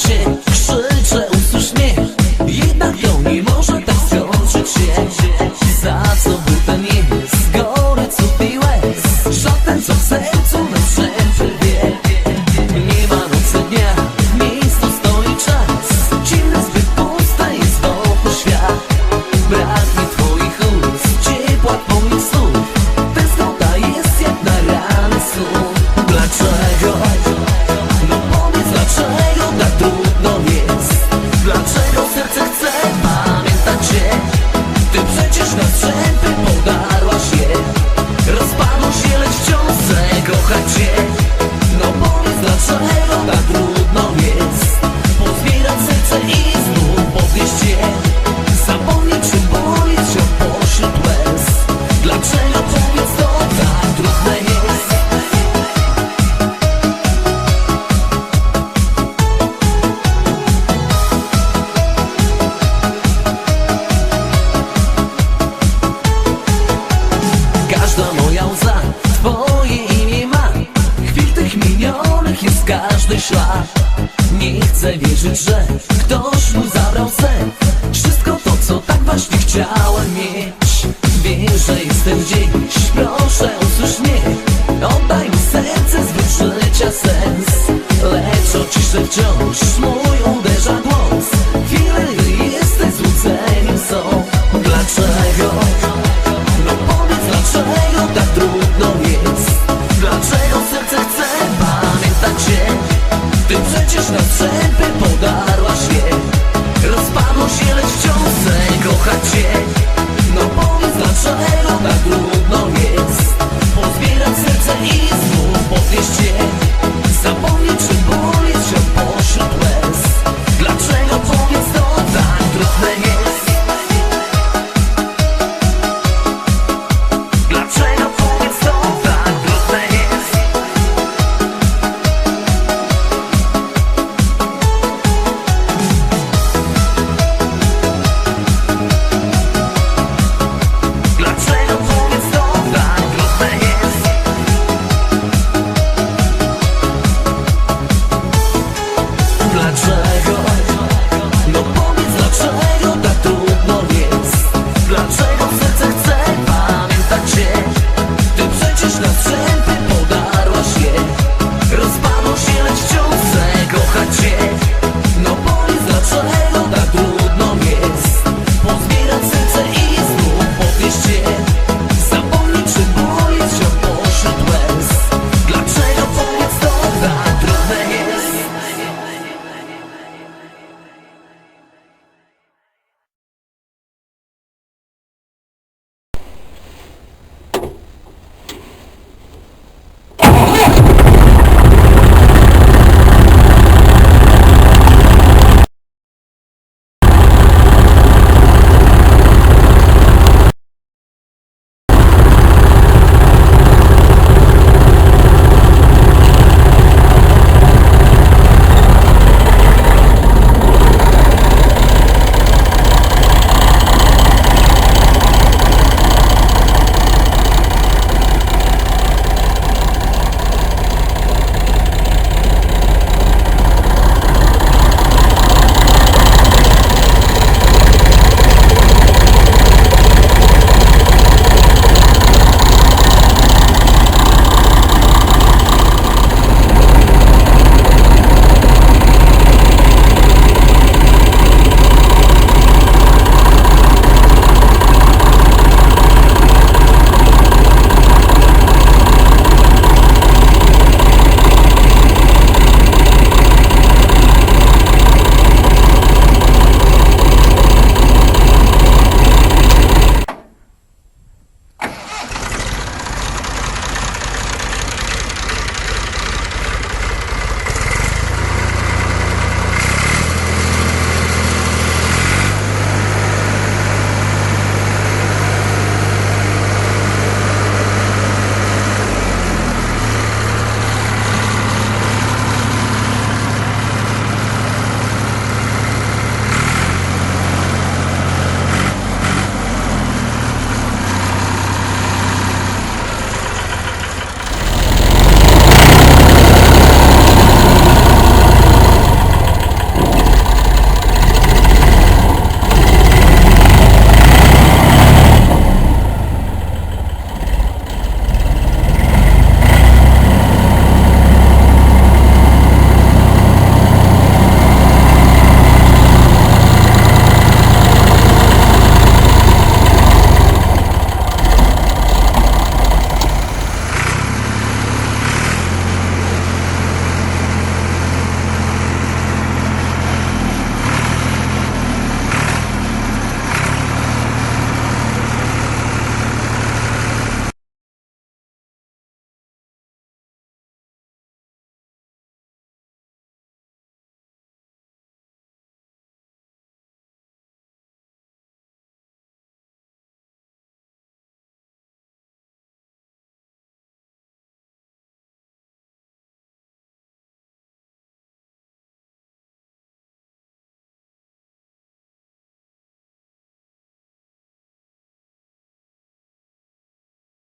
shit. Można co? jest każdy szlak Nie chcę wierzyć, że ktoś mu zabrał sen. Wszystko to, co tak właśnie chciałem mieć. Wiem, że jestem gdzieś, proszę usłysz mnie. Oddaj mi serce, zwróć życia sens. Lecz oczyszczę wciąż mój